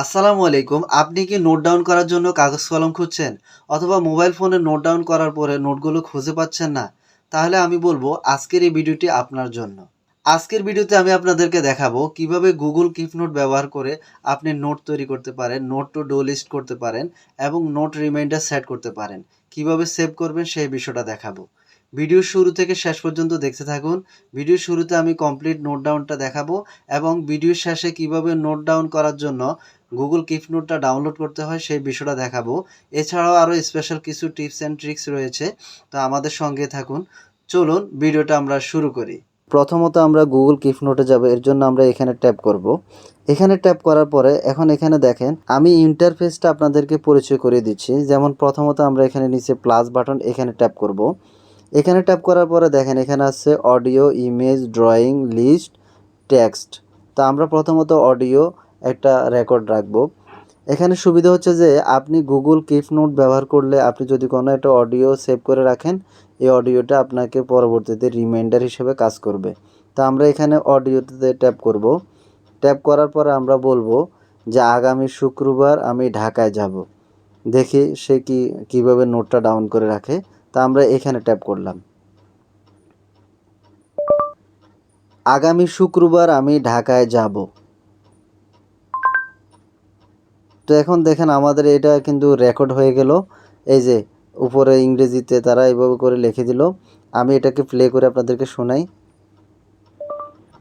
আসসালামু আলাইকুম, আপনি কি নোট ডাউন করার জন্য কাগজ কলম খুঁজছেন? অথবা মোবাইল ফোনে নোট ডাউন করার পরে নোটগুলো খুঁজে পাচ্ছেন না? তাহলে আমি বলব আজকের এই ভিডিওটি আপনার জন্য। আজকের ভিডিওতে আমি আপনাদেরকে দেখাবো কীভাবে গুগল কিপ নোট ব্যবহার করে আপনি নোট তৈরি করতে পারেন নোট টু ডো লিস্ট করতে পারেন এবং নোট রিমাইন্ডার সেট করতে পারেন। কীভাবে সেভ করবেন সেই বিষয়টা দেখাবো। ভিডিও শুরু থেকে শেষ পর্যন্ত দেখতে থাকুন। ভিডিও শুরুতে আমি কমপ্লিট নোট ডাউনটা দেখাবো এবং ভিডিও শেষে কীভাবে নোট ডাউন করার জন্য গুগল কিপ নোটটা ডাউনলোড করতে হয় সেই বিষয়টা দেখাবো। এছাড়াও আরও স্পেশাল কিছু টিপস অ্যান্ড ট্রিক্স রয়েছে, তো আমাদের সঙ্গে থাকুন। চলুন, ভিডিওটা আমরা শুরু করি। প্রথমত আমরা গুগল কিপ নোটে যাব, এর জন্য আমরা এখানে ট্যাপ করব। এখানে ট্যাপ করার পরে এখন এখানে দেখেন, আমি ইন্টারফেসটা আপনাদেরকে পরিচয় করে দিচ্ছি। যেমন প্রথমত আমরা এখানে নিচে প্লাস বাটন এখানে ট্যাপ করব। এখানে ট্যাপ করার পরে দেখেন, এখানে আছে audio image drawing list text তো আমরা প্রথমত অডিও একটা রেকর্ড রাখব। এখানে সুবিধা হচ্ছে যে, আপনি গুগল কিপ নোট ব্যবহার করলে আপনি যদি কোনো একটা অডিও সেভ করে রাখেন, এই অডিওটা আপনাকে পরবর্তীতে রিমাইন্ডার হিসেবে কাজ করবে। তো আমরা এখানে অডিওতে ট্যাপ করব। ট্যাপ করার পরে আমরা বলব যে, আগামী শুক্রবার আমি ঢাকায় যাব। দেখি সে কি, কীভাবে নোটটা ডাউন করে রাখে। তা আমরা এখানে ট্যাপ করলাম। আগামী শুক্রবার আমি ঢাকায় যাব। তো এখন দেখেন আমাদের এটা কিন্তু রেকর্ড হয়ে গেল। এই যে উপরে ইংরেজিতে তারা এইভাবে করে লিখে দিল। আমি এটাকে প্লে করে আপনাদেরকে শোনাই।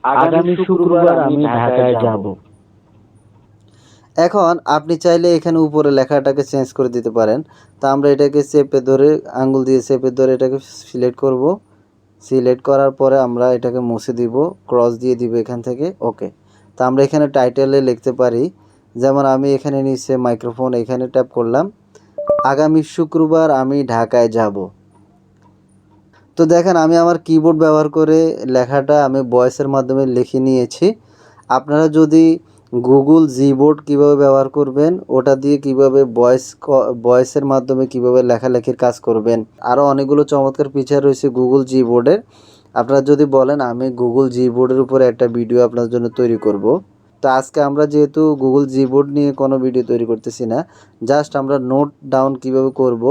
আগামী শুক্রবার আমি ঢাকায় যাব। এখন আপনি চাইলে এখানে উপরে লেখাটাকে চেঞ্জ করে দিতে পারেন। তা আমরা এটাকে চেপে ধরে, আঙ্গুল দিয়ে চেপে ধরে এটাকে সিলেক্ট করব। সিলেক্ট করার পরে আমরা এটাকে মুছে দিব ক্রস দিয়ে দিব এখান থেকে ওকে তা আমরা এখানে টাইটেলে লিখতে পারি। যেমন আমি এখানে নিচে মাইক্রোফোন এখানে ট্যাপ করলাম। আগামী শুক্রবার আমি ঢাকায় যাব। তো দেখেন আমি আমার কিবোর্ড ব্যবহার করে লেখাটা আমি ভয়েসের মাধ্যমে লিখে নিয়েছি। আপনারা যদি গুগল জিবোর্ড কীভাবে ব্যবহার করবেন, ওটা দিয়ে কীভাবে ভয়েস ভয়েসের মাধ্যমে কীভাবে লেখালেখির কাজ করবেন আরও অনেকগুলো চমৎকার ফিচার রয়েছে গুগল জিবোর্ডের আপনারা যদি বলেন, আমি গুগল জিবোর্ডের উপরে একটা ভিডিও আপনার জন্য তৈরি করব। তো আজকে আমরা যেহেতু গুগল জিবোর্ড নিয়ে কোনো ভিডিও তৈরি করতেছি না জাস্ট আমরা নোট ডাউন কীভাবে করব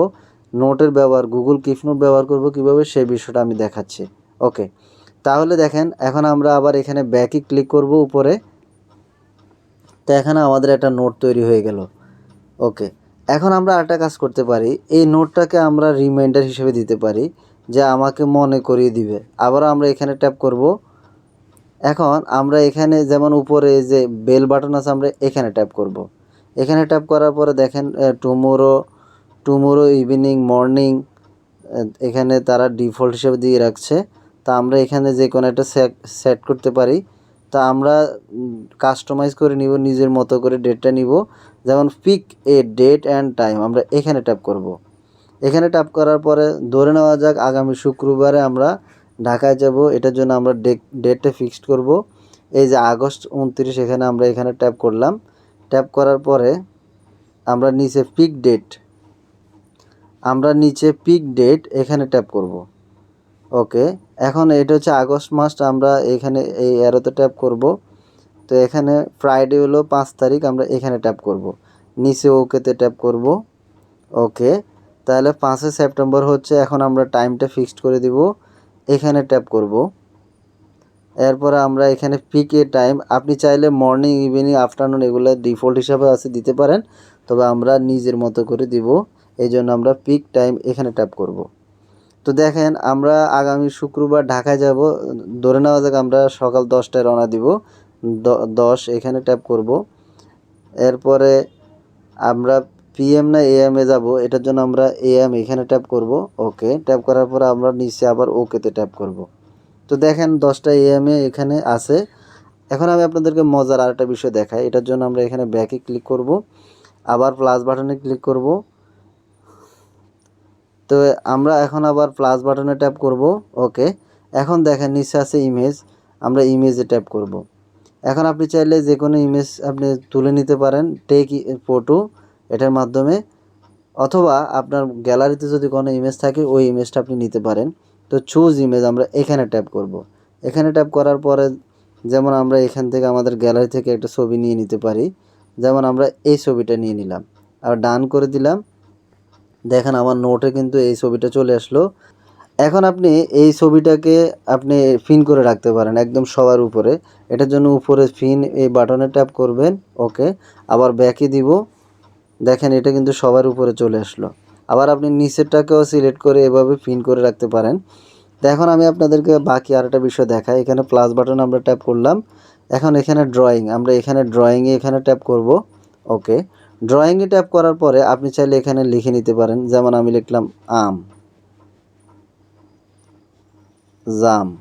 নোটের ব্যবহার গুগল কিপ নোট ব্যবহার করব কীভাবে, সেই বিষয়টা আমি দেখাচ্ছি। ওকে তাহলে দেখেন, এখন আমরা আবার এখানে ব্যাকে ক্লিক করব উপরে। তো এখানে আমাদের একটা নোট তৈরি হয়ে গেল। ওকে, এখন আমরা আরেকটা কাজ করতে পারি। এই নোটটাকে আমরা রিমাইন্ডার হিসেবে দিতে পারি, যে আমাকে মনে করিয়ে দিবে। আবারও আমরা এখানে ট্যাপ করব। এখন আমরা এখানে যেমন উপরে যে বেল বাটন আছে, আমরা এখানে ট্যাপ করব। এখানে ট্যাপ করার পরে দেখেন টুমোরো টুমোরো ইভিনিং মর্নিং এখানে তারা ডিফল্ট হিসেবে দিয়ে রাখছে। তা আমরা এখানে যে কোনো একটা সেট করতে পারি। তা আমরা কাস্টমাইজ করে নিব, নিজের মতো করে ডেটটা নিব। যেমন pick a date and time আমরা এখানে ট্যাপ করব। এখানে ট্যাপ করার পরে ধরে নেওয়া যাক, আগামী শুক্রবারে আমরা ঢাকায় যাব, এটার জন্য আমরা ডেটটা ফিক্সড করব। এই যে আগস্ট উনত্রিশ, এখানে আমরা এখানে ট্যাপ করলাম। ট্যাপ করার পরে আমরা নিচে পিক ডেট আমরা নিচে পিক ডেট এখানে ট্যাপ করব। ওকে, এখন এটা হচ্ছে আগস্ট মাস আমরা এখানে এই অ্যারোতে ট্যাপ করব। তো এখানে ফ্রাইডে হলো পাঁচ তারিখ, আমরা এখানে ট্যাপ করব। নিচে ওকেতে ট্যাপ করব। ওকে, তাহলে পাঁচই সেপ্টেম্বর হচ্ছে, এখন আমরা টাইমটা ফিক্সড করে দিব। এখানে ট্যাপ করব। এরপরে আমরা এখানে পিকে টাইম আপনি চাইলে মর্নিং ইভিনিং আফটারনুন এগুলো ডিফল্ট হিসাবে আছে, দিতে পারেন। তবে আমরা নিজের মতো করে দিব। এই জন্য আমরা পিক টাইম এখানে ট্যাপ করব। তো দেখেন, আমরা আগামী শুক্রবার ঢাকায় যাব। ধরে নেওয়া যাক আমরা সকাল দশটায় রওনা দিব। দশ এখানে ট্যাপ করব। এরপরে আমরা পিএম না এএম এ যাব। এটার জন্য আমরা এএম এখানে ট্যাপ করব। ওকে ট্যাপ করার পর আমরা নিচে আবার ওকেতে ট্যাপ করব। তো দেখেন, দশটা এএম এ এখানে আছে। এখন আমি আপনাদেরকে মজার আরেকটা বিষয় দেখাই। এটার জন্য আমরা এখানে ব্যাকে ক্লিক করব। আবার প্লাস বাটনে ক্লিক করব। তো আমরা এখন আবার প্লাস বাটনে ট্যাপ করব ওকে এখন দেখেন নিচে আছে ইমেজ আমরা ইমেজে ট্যাপ করব। এখন আপনি চাইলে যে কোনো ইমেজ আপনি তুলে নিতে পারেন টেক ফটো এটার মাধ্যমে, অথবা আপনার গ্যালারিতে যদি কোনো ইমেজ থাকে, ওই ইমেজটা আপনি নিতে পারেন। তো চুজ ইমেজ আমরা এখানে ট্যাপ করব। এখানে ট্যাপ করার পরে যেমন আমরা এখান থেকে আমাদের গ্যালারি থেকে একটা ছবি নিয়ে নিতে পারি, যেমন আমরা এই ছবিটা নিয়ে নিলাম। আর ডান করে দিলাম দেখেন আমার নোটে কিন্তু এই ছবিটা চলে আসলো। এখন আপনি এই ছবিটাকে আপনি ফিন করে রাখতে পারেন একদম সবার উপরে। এটার জন্য উপরে ফিন এই বাটনে ট্যাপ করবেন ওকে আবার ব্যাকে দিব। দেখেন এটা কিন্তু সবার উপরে চলে আসলো। আবার আপনি নিচেরটাকেও সিলেক্ট করে এভাবে ফিন করে রাখতে পারেন। তো এখন আমি আপনাদেরকে বাকি আরেকটা বিষয় দেখাই। এখানে প্লাস বাটন আমরা ট্যাপ করলাম। এখন এখানে ড্রয়িং আমরা এখানে ড্রয়িংয়ে এখানে ট্যাপ করব ওকে ড্রয়িংয়ে ট্যাপ করার পরে আপনি চাইলে এখানে লিখে নিতে পারেন, যেমন আমি লিখলাম আম। জাম।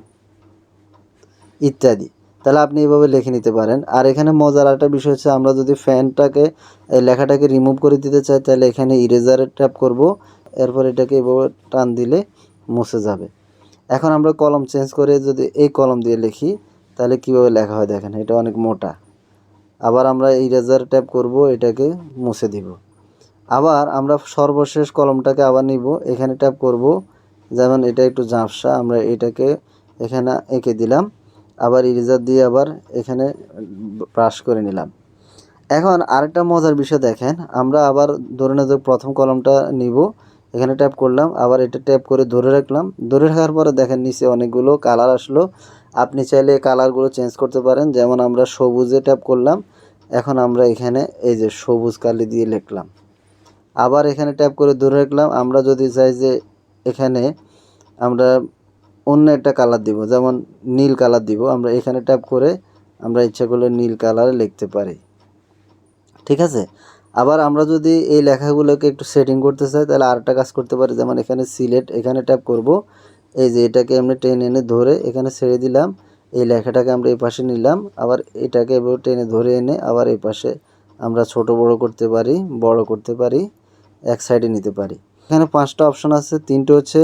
ইত্যাদি। তাহলে আপনি এভাবে লিখে নিতে পারেন। আর এখানে মজার একটা বিষয় হচ্ছে, আমরা যদি ফ্যানটাকে এই লেখাটাকে রিমুভ করে দিতে চাই, তাহলে এখানে ইরেজারে ট্যাপ করব। এরপর এটাকে এভাবে টান দিলে মুছে যাবে। এখন আমরা কলম চেঞ্জ করে যদি এই কলম দিয়ে লিখি, তাহলে কীভাবে লেখা হয় দেখেন, এটা অনেক মোটা। আবার আমরা ইরেজার ট্যাপ করব, এটাকে মুছে দিব। আবার আমরা সর্বশেষ কলমটাকে আবার নিব, এখানে ট্যাপ করব। যেমন এটা একটু ঝাপসা, আমরা এটাকে এখানে এঁকে দিলাম। আবার ইরেজার দিয়ে আবার এখানে ব্রাশ করে নিলাম। এখন আরেকটা মজার বিষয় দেখেন, আমরা আবার ধরে যাক প্রথম কলমটা নিব। এখানে ট্যাপ করলাম, আবার এটা ট্যাপ করে ধরে রাখলাম। ধরে রাখার পরে দেখেন নিচে অনেকগুলো কালার আসলো। আপনি চাইলে কালারগুলো চেঞ্জ করতে পারেন। যেমন আমরা সবুজে ট্যাপ করলাম, এখন আমরা এখানে এই যে সবুজ কালি দিয়ে লিখলাম। আবার এখানে ট্যাপ করে ধরে রাখলাম, আমরা যদি চাই যে এখানে আমরা অন্য একটা কালার দিব, যেমন নীল কালার দিব, আমরা এখানে ট্যাপ করে আমরা ইচ্ছা করলে নীল কালারে লিখতে পারি। ঠিক আছে? আবার আমরা যদি এই লেখাগুলোকে একটু সেটিং করতে চাই, তাহলে আরেকটা কাজ করতে পারি, যেমন এখানে সিলেট, এখানে ট্যাপ করব। এই যে এটাকে আমরা টেনে এনে ধরে এখানে ছেড়ে দিলাম। এই লেখাটাকে আমরা এই পাশে নিলাম। আবার এটাকে এভাবে টেনে ধরে এনে আবার এই পাশে আমরা ছোট বড় করতে পারি, বড় করতে পারি, এক সাইডে নিতে পারি। এখানে পাঁচটা অপশন আছে। তিনটে হচ্ছে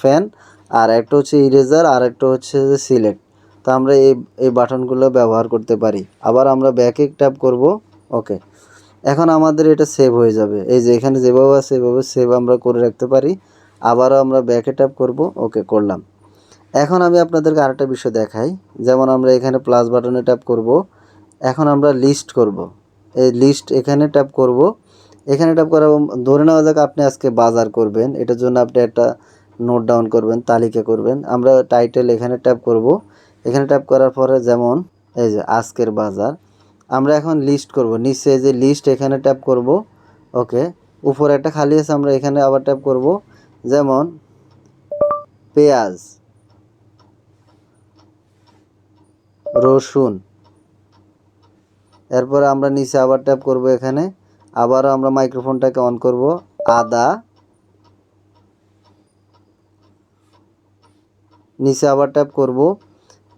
ফ্যান আর একটা হচ্ছে ইরেজার আর একটা হচ্ছে সিলেক্ট তো আমরা এই এই বাটনগুলো ব্যবহার করতে পারি। আবার আমরা ব্যাকে ট্যাপ করব। ওকে এখন আমাদের এটা সেভ হয়ে যাবে। এই যে এখানে যেভাবে সেভাবে সেভ আমরা করে রাখতে পারি। আবারও আমরা ব্যাকে ট্যাপ করব ওকে করলাম। এখন আমি আপনাদেরকে আরেকটা বিষয় দেখাই, যেমন আমরা এখানে প্লাস বাটনে ট্যাপ করব, এখন আমরা লিস্ট করব। এই লিস্ট এখানে ট্যাপ করব, এখানে ট্যাপ করা ধরে নেওয়া যাক আপনি আজকে বাজার করবেন, এটার জন্য আপনি একটা নোট ডাউন করবেন, তালিকা করবেন। আমরা টাইটেল এখানে ট্যাপ করব, এখানে ট্যাপ করার পরে যেমন, এই যে আজকের বাজার, আমরা এখন লিস্ট করব। নিচে যে লিস্ট এখানে ট্যাপ করব ওকে উপরে একটা খালি আছে, আমরা এখানে আবার ট্যাপ করব। যেমন পেঁয়াজ, রসুন। এরপরে আমরা নিচে আবার ট্যাপ করব এখানে। আবারও আমরা মাইক্রোফোনটাকে অন করব। আদা। নিচে আবার ট্যাপ করব।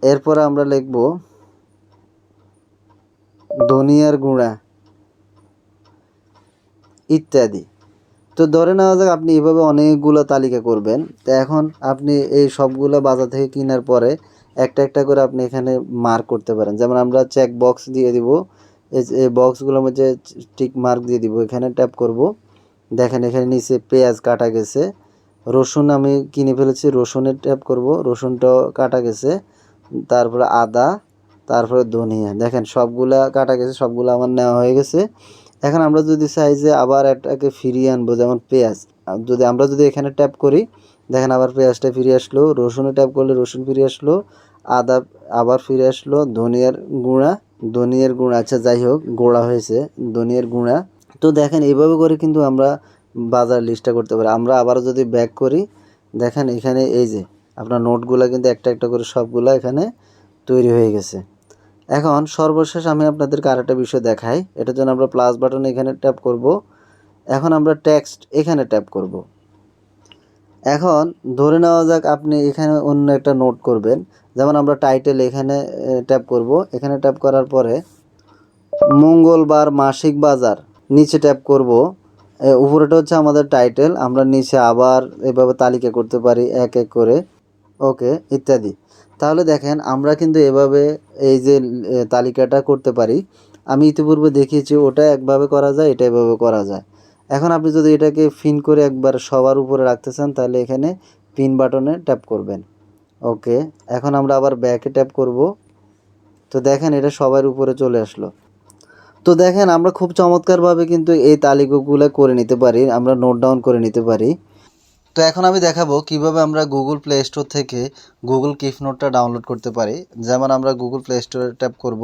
এরপরে আমরা লিখব ধনিয়ার গুঁড়া ইত্যাদি। তো ধরে নেওয়া যাক আপনি এভাবে অনেকগুলো তালিকা করবেন। তো এখন আপনি এই সবগুলো বাজার থেকে কেনার পরে একটা একটা করে আপনি এখানে মার্ক করতে পারেন। যেমন আমরা চেক বক্স দিয়ে দিব। এই বক্সগুলোর মধ্যে টিক মার্ক দিয়ে দিব। এখানে ট্যাপ করব। দেখেন এখানে নিচে পেঁয়াজ কাটা গেছে। রসুন আমি কিনে ফেলেছি রসুনের ট্যাপ করব। রসুনটাও কাটা গেছে। তারপরে আদা, তারপরে ধনিয়া। দেখেন সবগুলা কাটা গেছে, সবগুলো আমার নেওয়া হয়ে গেছে। এখন আমরা যদি চাই যে আবার একটাকে ফিরিয়ে আনব, যেমন পেঁয়াজ। যদি আমরা যদি এখানে ট্যাপ করি, দেখেন আবার পেঁয়াজটা ফিরে আসলো, রসুনে ট্যাপ করলে রসুন ফিরে আসলো, আদা আবার ফিরে আসলো, ধনিয়ার গুঁড়া ধনিয়ার গুঁড়া আচ্ছা যাই হোক, গোড়া হয়েছে, ধনিয়ার গুঁড়া। তো দেখেন এইভাবে করে কিন্তু আমরা বাজার লিস্টটা করতে পারি। আমরা আবার যদি ব্যাক করি, দেখেন এখানে এই যে, আপনার নোটগুলো কিন্তু একটা একটা করে সবগুলো এখানে তৈরি হয়ে গেছে। এখন সর্বশেষ আমি আপনাদেরকে আরেকটা বিষয় দেখাই। এটার জন্য আমরা প্লাস বাটন এখানে ট্যাপ করব। এখন আমরা টেক্সট এখানে ট্যাপ করব। এখন ধরে নেওয়া যাক আপনি এখানে অন্য একটা নোট করবেন। যেমন আমরা টাইটেল এখানে ট্যাপ করব। এখানে ট্যাপ করার পরে মঙ্গলবার মাসিক বাজার নিচে ট্যাপ করব। উপরেটা হচ্ছে আমাদের টাইটেল আমরা নিচে আবার এভাবে তালিকা করতে পারি, এক এক করে। ওকে, ইত্যাদি। তাহলে দেখেন, আমরা কিন্তু এভাবে এই যে তালিকাটা করতে পারি। আমি ইতিপূর্বে দেখিয়েছি, ওটা একভাবে করা যায়, এটা এভাবে করা যায়। এখন আপনি যদি এটাকে ফিন করে একবার সবার উপরে রাখতে চান, তাহলে এখানে পিন বাটনে ট্যাপ করবেন। ওকে, এখন আমরা আবার ব্যাকে ট্যাপ করব। তো দেখেন, এটা সবার উপরে চলে আসলো। তো দেখেন, আমরা খুব চমৎকারভাবে কিন্তু এই তালিকাগুলো করে নিতে পারি, আমরা নোট ডাউন করে নিতে পারি। তো এখন আমি দেখাবো কীভাবে আমরা গুগল প্লে স্টোর থেকে গুগল কিফ নোটটা ডাউনলোড করতে পারি। যেমন আমরা গুগল প্লে স্টোরে ট্যাপ করব,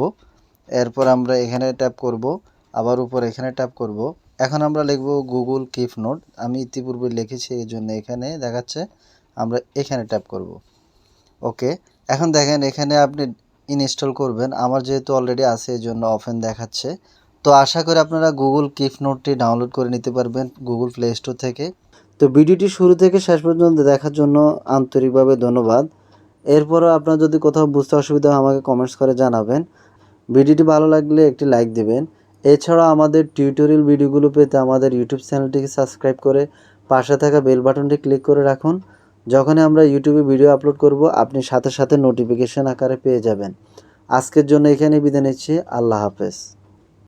এরপর আমরা এখানে ট্যাপ করব, আবার উপর এখানে ট্যাপ করব। এখন আমরা লিখব গুগল কিফ নোট আমি ইতিপূর্বে লিখেছি, এই জন্য এখানে দেখাচ্ছে, আমরা এখানে ট্যাপ করব। ওকে এখন দেখেন এখানে আপনি ইনস্টল করবেন। আমার যেহেতু অলরেডি আছে, এই জন্য অফেন দেখাচ্ছে। তো আশা করি আপনারা গুগল কিফ নোটটি ডাউনলোড করে নিতে পারবেন গুগল প্লে স্টোর থেকে। তো ভিডিওটি শুরু থেকে শেষ পর্যন্ত দেখার জন্য আন্তরিকভাবে ধন্যবাদ। এরপরও আপনার যদি কোথাও বুঝতে অসুবিধা হয়, আমাকে কমেন্টস করে জানাবেন। ভিডিওটি ভালো লাগলে একটি লাইক দেবেন। এছাড়া আমাদের টিউটোরিয়াল ভিডিওগুলো পেতে আমাদের ইউটিউব চ্যানেলটিকে সাবস্ক্রাইব করে পাশে থাকা বেল বাটনটি ক্লিক করে রাখুন। যখনই আমরা ইউটিউবে ভিডিও আপলোড করব, আপনি সাথে সাথে নোটিফিকেশন আকারে পেয়ে যাবেন। আজকের জন্য এখানে বিদায় নিচ্ছি। আল্লাহ হাফেজ।